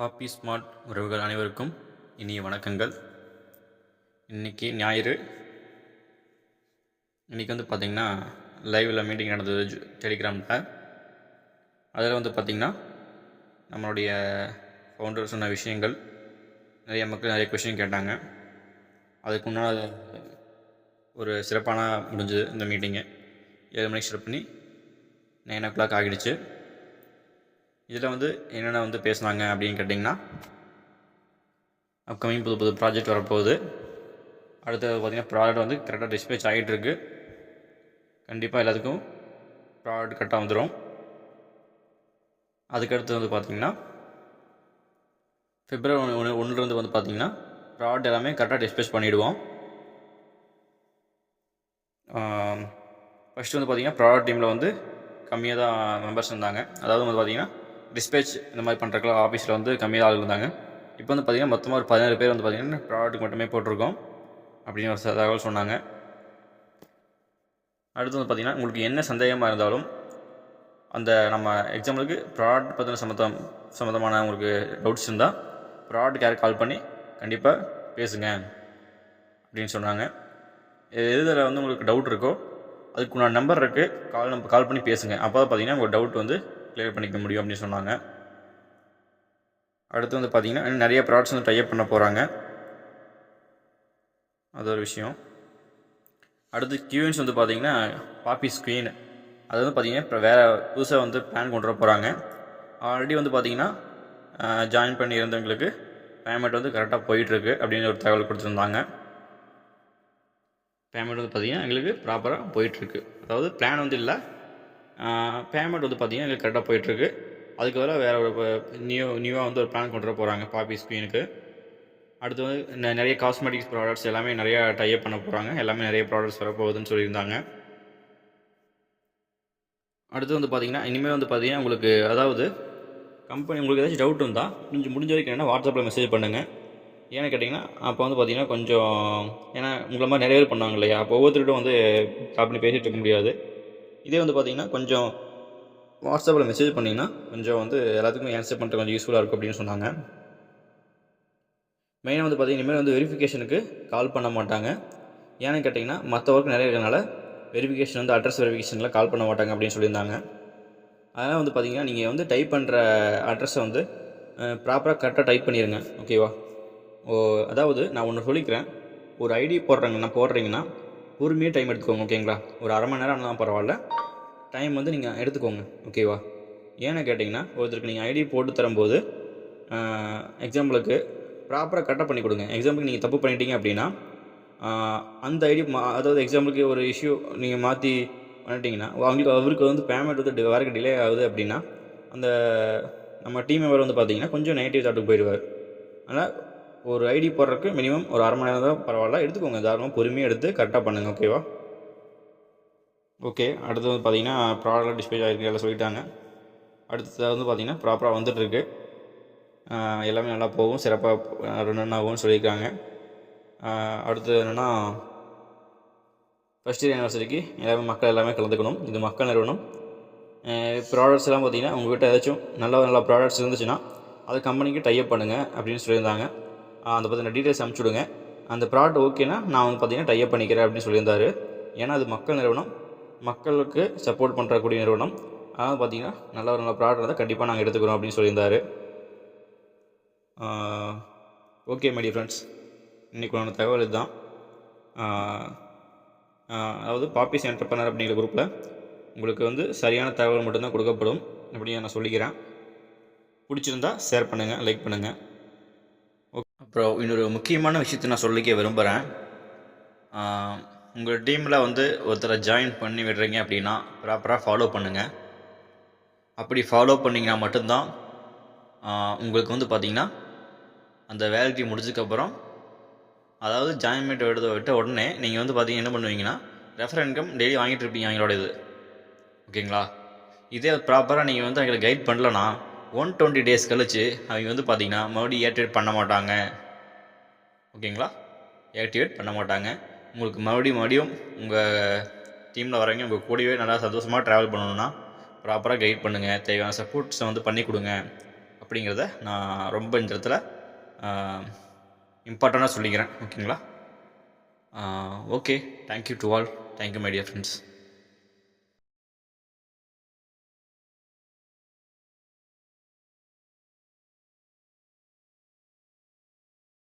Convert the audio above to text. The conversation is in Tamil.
பாப்பி ஸ்மார்ட் உறவுகள் அனைவருக்கும் இனிய வணக்கங்கள். இன்றைக்கி ஞாயிறு. இன்றைக்கி வந்து பார்த்திங்கன்னா லைவில் மீட்டிங் நடந்தது ஜு- டெலிகிராமில் அதில் வந்து பார்த்திங்கன்னா நம்மளுடைய ஃபவுண்டர் சொன்ன விஷயங்கள் நிறைய மக்கள் நிறைய கொஷின் கேட்டாங்க. அதுக்கு முன்னால் ஒரு சிறப்பான முடிஞ்சது இந்த மீட்டிங்கு ஏழு மணிக்கு ஸ்டார்ட் பண்ணி நைன் ஓ கிளாக் ஆகிடுச்சு. இதில் வந்து என்னென்ன வந்து பேசுனாங்க அப்படின்னு கேட்டிங்கன்னா அப்கமிங் புது புது ப்ராஜெக்ட் வரப்போகுது. அடுத்தது பார்த்திங்கன்னா ப்ராடக்ட் வந்து கரெக்டாக டிஸ்பேச் ஆகிட்டு இருக்கு கண்டிப்பாக எல்லாத்துக்கும் ப்ராடக்ட் கரெக்டாக வந்துடும் அதுக்கடுத்து வந்து பார்த்திங்கன்னா பிப்ரவரி ஒன்று ஒன்று ஒன்றுலேருந்து வந்து பார்த்திங்கன்னா ப்ராடக்ட் எல்லாமே கரெக்டாக டிஸ்பேச் பண்ணிவிடுவோம் ஃபஸ்ட்டு வந்து பார்த்திங்கன்னா ப்ராடக்ட் டீமில் வந்து கம்மியாக தான் மெம்பர்ஸ் இருந்தாங்க. அதாவது வந்து பார்த்திங்கன்னா டிஸ்பேச் இந்த மாதிரி பண்ணுறக்கெல்லாம் ஆஃபீஸில் வந்து கம்மியாக ஆள் இருந்தாங்க. இப்போ வந்து பார்த்திங்கன்னா மொத்தமாக ஒரு பதினாறு பேர் வந்து பார்த்திங்கன்னா ப்ராடக்ட் மட்டுமே போட்டிருக்கோம். அப்படின்னு ஒரு ச- தகவல் சொன்னாங்க. அடுத்து வந்து பார்த்திங்கன்னா உங்களுக்கு என்ன சந்தேகமாக இருந்தாலும் அந்த நம்ம எக்ஸாம்பிளுக்கு ப்ராடக்ட் பற்றின சம்மந்தம் சம்மந்தமான உங்களுக்கு டவுட்ஸ் இருந்தால் ப்ராடக்ட் கேர் கால் பண்ணி கண்டிப்பாக பேசுங்க அப்படின்னு சொன்னாங்க. எதில் வந்து உங்களுக்கு டவுட் இருக்கோ அதுக்கு நான் நம்பர் இருக்குது கால் நம்ம கால் பண்ணி பேசுங்க. அப்போ தான் பார்த்தீங்கன்னா உங்கள் டவுட் வந்து கிளியர் பண்ணிக்க முடியும் அப்படின்னு சொன்னாங்க. அடுத்து வந்து பார்த்தீங்கன்னா இன்னும் நிறைய ப்ராடக்ட்ஸ் வந்து டைப் பண்ண போகிறாங்க அது ஒரு விஷயம். அடுத்து கியூன்ஸ் வந்து பார்த்திங்கன்னா பாப்பி ஸ்க்ரீன் அது வந்து பார்த்தீங்கன்னா இப்போ வேறு புதுசாக வந்து பிளான் கொண்டு வர போகிறாங்க ஆல்ரெடி வந்து பார்த்தீங்கன்னா ஜாயின் பண்ணி இருந்தவங்களுக்கு பேமெண்ட் வந்து கரெக்டாக போயிட்டுருக்கு அப்படின்னு ஒரு தகவல் கொடுத்துருந்தாங்க. பேமெண்ட் வந்து பார்த்தீங்கன்னா எங்களுக்கு ப்ராப்பராக போயிட்டுருக்கு. அதாவது பிளான் வந்து இல்லை. பேமெண்ட் வந்து பார்த்தீங்கன்னா எங்களுக்கு கரெக்டாக போயிட்டுருக்கு. அதுக்கு பதிலாக வேறு ஒரு நியூ நியூவாக வந்து ஒரு பிளான் கொண்டு வர போகிறாங்க பாப்பி ஸ்க்ரீனுக்கு அடுத்து வந்து நிறைய காஸ்மெட்டிக்ஸ் ப்ராடக்ட்ஸ் எல்லாமே நிறையா டைப் பண்ண போகிறாங்க எல்லாமே நிறைய ப்ராடக்ட்ஸ் வரப்போகுதுன்னு சொல்லியிருந்தாங்க. அடுத்து வந்து பார்த்தீங்கன்னா இனிமேல் வந்து பார்த்தீங்கன்னா உங்களுக்கு அதாவது கம்பெனி உங்களுக்கு ஏதாச்சும் டவுட் இருந்தால் முடிஞ்சு முடிஞ்ச வரைக்கும் என்ன வாட்ஸ்அப்பில் மெசேஜ் பண்ணுங்கள் ஏன்னு கேட்டிங்கன்னா அப்போ வந்து பார்த்தீங்கன்னா கொஞ்சம் ஏன்னா உங்களை மாதிரி நிறைய பேர் பண்ணாங்க இல்லையா? அப்போ ஒவ்வொருத்தருக்கிட்டும் வந்து அப்படின்னு பண்ணி பேசிகிட்டு இருக்க முடியாது. இதே வந்து பார்த்தீங்கன்னா கொஞ்சம் வாட்ஸ்அப்பில் மெசேஜ் பண்ணிங்கன்னா கொஞ்சம் வந்து எல்லாத்துக்கும் ஆன்சர் பண்ணுறது கொஞ்சம் யூஸ்ஃபுல்லாக இருக்கும் அப்படின்னு சொன்னாங்க. மெயினாக வந்து பார்த்தீங்கன்னா இனிமேல் வந்து வெரிஃபிகேஷனுக்கு கால் பண்ண மாட்டாங்க. ஏன்னு கேட்டிங்கன்னா மற்ற ஒர்க் நிறைய இருக்கிறனால வெரிஃபிகேஷன் வந்து அட்ரஸ் வெரிஃபிகேஷனில் கால் பண்ண மாட்டாங்க அப்படின்னு சொல்லியிருந்தாங்க. அதனால் வந்து பார்த்தீங்கன்னா நீங்கள் வந்து டைப் பண்ணுற அட்ரஸை வந்து ப்ராப்பராக கரெக்டாக டைப் பண்ணிடுங்க ஓகேவா ஓ அதாவது நான் ஒன்று சொல்லிக்கிறேன். ஒரு ஐடி போடுறாங்கன்னா போடுறீங்கன்னா பொறுமையாக டைம் எடுத்துக்கோங்க ஓகேங்களா ஒரு அரை மணி நேரம் ஆனால் பரவாயில்ல. டைம் வந்து நீங்கள் எடுத்துக்கோங்க ஓகேவா ஏன்னு கேட்டிங்கன்னா ஒருத்தருக்கு நீங்கள் ஐடி போட்டு தரும்போது எக்ஸாம்பிளுக்கு ப்ராப்பராக கரெக்டாக பண்ணி கொடுங்க. எக்ஸாம்பிளுக்கு நீங்கள் தப்பு பண்ணிட்டீங்க அப்படின்னா அந்த ஐடி மா அதாவது எக்ஸாம்பிளுக்கு ஒரு இஷ்யூ நீங்கள் மாற்றி பண்ணிட்டீங்கன்னா அவங்களுக்கு அவருக்கு வந்து பேமெண்ட் வந்து டி- வரக்கு டிலே ஆகுது அப்படின்னா அந்த நம்ம டீம் மெம்பர் வந்து பார்த்தீங்கன்னா கொஞ்சம் நெகட்டிவ் தாட்டுக்கு போயிடுவார். அதனால் ஒரு ஐடி போடுறதுக்கு மினிமம் ஒரு அரை மணி நேரம் தான் பரவாயில்ல. எடுத்துக்கோங்க. தாராளமாக பொறுமையாக எடுத்து கரெக்டாக பண்ணுங்கள் ஓகேவா ஓகே அடுத்து வந்து பார்த்தீங்கன்னா ப்ராடக்ட் டிஸ்பேச் ஆகிருக்கு எல்லாம் சொல்லிட்டாங்க. அடுத்தது வந்து பார்த்தீங்கன்னா ப்ராப்பராக வந்துட்டுருக்கு. எல்லாமே நல்லா போகும். சிறப்பாக ரன் ஆகும்னு சொல்லியிருக்காங்க. அடுத்து அடுத்தது என்னென்னா ஃபஸ்ட் இயர் யூனிவர்சிட்டிக்கு எல்லாமே மக்கள் எல்லாமே கலந்துக்கணும். இது மக்கள் நிறுவனம். ப்ராடக்ட்ஸ் எல்லாம் பார்த்தீங்கன்னா உங்கள்கிட்ட ஏதாச்சும் நல்ல நல்ல ப்ராடக்ட்ஸ் இருந்துச்சுன்னா அதை கம்பெனிக்கு டைப் பண்ணுங்கள் அப்படின்னு சொல்லியிருந்தாங்க. அந்த அதை டீட்டெயில்ஸ் அனுப்பிச்சுடுங்க அந்த ப்ராடக்ட் ஓகேனா நான் வந்து பார்த்தீங்கன்னா டைப் பண்ணிக்கிறேன் அப்படின்னு சொல்லியிருந்தார். ஏன்னா அது மக்கள் நிறுவனம். மக்களுக்கு சப்போர்ட் பண்ணுறக்கூடிய நிறுவனம். அதனால் பார்த்தீங்கன்னா நல்ல ஒரு நல்ல ப்ராடக்ட் இருந்தால் கண்டிப்பாக நாங்கள் எடுத்துக்கிறோம் அப்படின்னு சொல்லியிருந்தாரு. ஓகே மைடி ஃப்ரெண்ட்ஸ் இன்றைக்கான தகவல் இதுதான். அதாவது பாப்பிஸ் என்டர்பனர் அப்படிங்கிற குரூப்பில் உங்களுக்கு வந்து சரியான தகவல் மட்டும்தான் கொடுக்கப்படும் அப்படின்னு நான் சொல்லிக்கிறேன். பிடிச்சிருந்தா ஷேர் பண்ணுங்கள் லைக் பண்ணுங்கள் அப்புறம் இன்னொரு முக்கியமான விஷயத்தை நான் சொல்லிக்க விரும்புகிறேன் உங்கள் டீமில் வந்து ஒருத்தரை ஜாயின் பண்ணி விடுறீங்க அப்படின்னா ப்ராப்பராக ஃபாலோ பண்ணுங்கள் அப்படி ஃபாலோ பண்ணிங்கன்னா மட்டும்தான் உங்களுக்கு வந்து பார்த்தீங்கன்னா அந்த வேலைக்கு முடிஞ்சதுக்கப்புறம் அதாவது ஜாயின்மெண்ட் விடுறத விட்ட உடனே நீங்கள் வந்து பார்த்தீங்கன்னா என்ன பண்ணுவீங்கன்னா ரெஃபர் இன்கம் டெய்லி வாங்கிட்டு இருப்பீங்க அவங்களோட இது. ஓகேங்களா இதே ப்ராப்பராக நீங்கள் வந்து எங்களை கைட் பண்ணலன்னா ஒன் டுவெண்ட்டி டேஸ் கழிச்சு அவங்க வந்து பார்த்தீங்கன்னா மறுபடியும் ஆக்டிவேட் பண்ண மாட்டாங்க. ஓகேங்களா? ஆக்டிவேட் பண்ண மாட்டாங்க. உங்களுக்கு மறுபடியும் மறுபடியும் உங்கள் டீமில் வரவங்க உங்கள் கூடவே நல்லா சந்தோஷமாக ட்ராவல் பண்ணணுன்னா ப்ராப்பராக கைட் பண்ணுங்கள் தேவையான சப்போர்ட்ஸை வந்து பண்ணி கொடுங்க. அப்படிங்கிறத நான் ரொம்ப இந்த இடத்துல இம்பார்ட்டண்ட்டாக சொல்லிக்கிறேன். ஓகேங்களா? Okay thank you to all thank you my dear friends